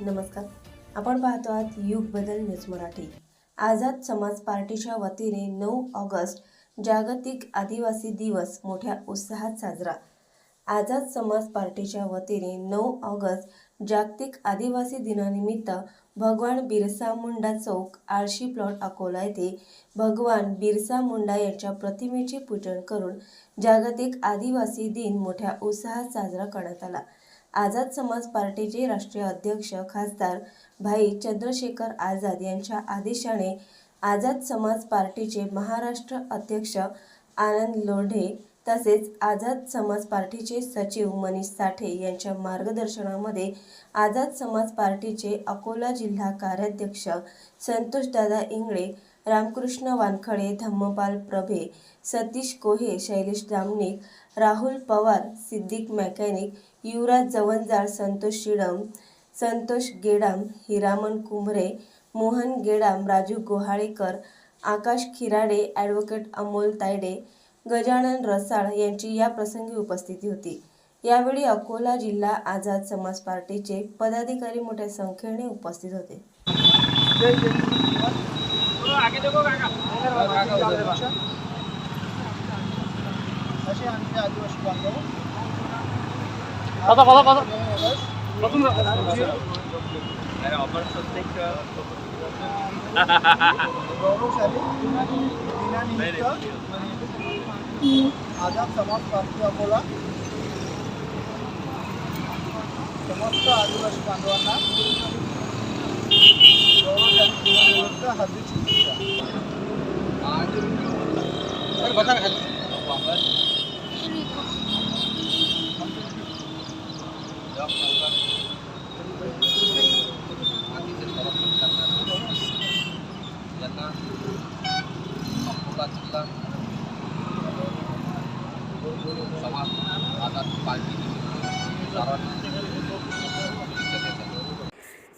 नमस्कार. आपण पाहतो आहात युग बदल न्यूज मराठी. आझाद समाज पार्टीच्या वतीने नऊ ऑगस्ट जागतिक आदिवासी दिवस मोठ्या उत्साहात साजरा. आझाद समाज पार्टीच्या वतीने नऊ ऑगस्ट जागतिक आदिवासी दिनानिमित्त भगवान बिरसा मुंडा चौक आळशी प्लॉट अकोला येथे भगवान बिरसा मुंडा यांच्या प्रतिमेचे पूजन करून जागतिक आदिवासी दिन मोठ्या उत्साहात साजरा करण्यात आला. आझाद समाज पार्टीचे राष्ट्रीय अध्यक्ष खासदार भाई चंद्रशेखर आझाद यांच्या आदेशाने आझाद समाज पार्टीचे महाराष्ट्र अध्यक्ष आनंद लोढे तसेच आझाद समाज पार्टीचे सचिव मनीष साठे यांच्या मार्गदर्शनामध्ये आझाद समाज पार्टीचे अकोला जिल्हा कार्याध्यक्ष संतोषदादा इंगळे रामकृष्ण वानखळे धम्मपाल प्रभे सतीश कोहे शैलेश दामनिक राहुल पवार सिद्दीक मेकॅनिक युवराज जवंजाळ संतोष शिडम संतोष गेडाम हिरामन कुंभरे मोहन गेडाम राजू गोहाळेकर आकाश खिराडे ॲडव्होकेट अमोल तायडे गजानन रसाळ यांची या प्रसंगी उपस्थिती होती. यावेळी अकोला जिल्हा आझाद समाज पार्टीचे पदाधिकारी मोठ्या संख्येने उपस्थित होते असे आमचे आदिवासी बांधव गौरवशाली दिनानिमित्त आझाद समाज पार्टी अकोला समस्त आदिवासी बांधवांना गौरवशाली दिनानिमित्त हार्दिक शुभेच्छा यांना अकोला जिल्हा समाज आझाद पार्टी सार्वजनिक शुभेच्छा देतो.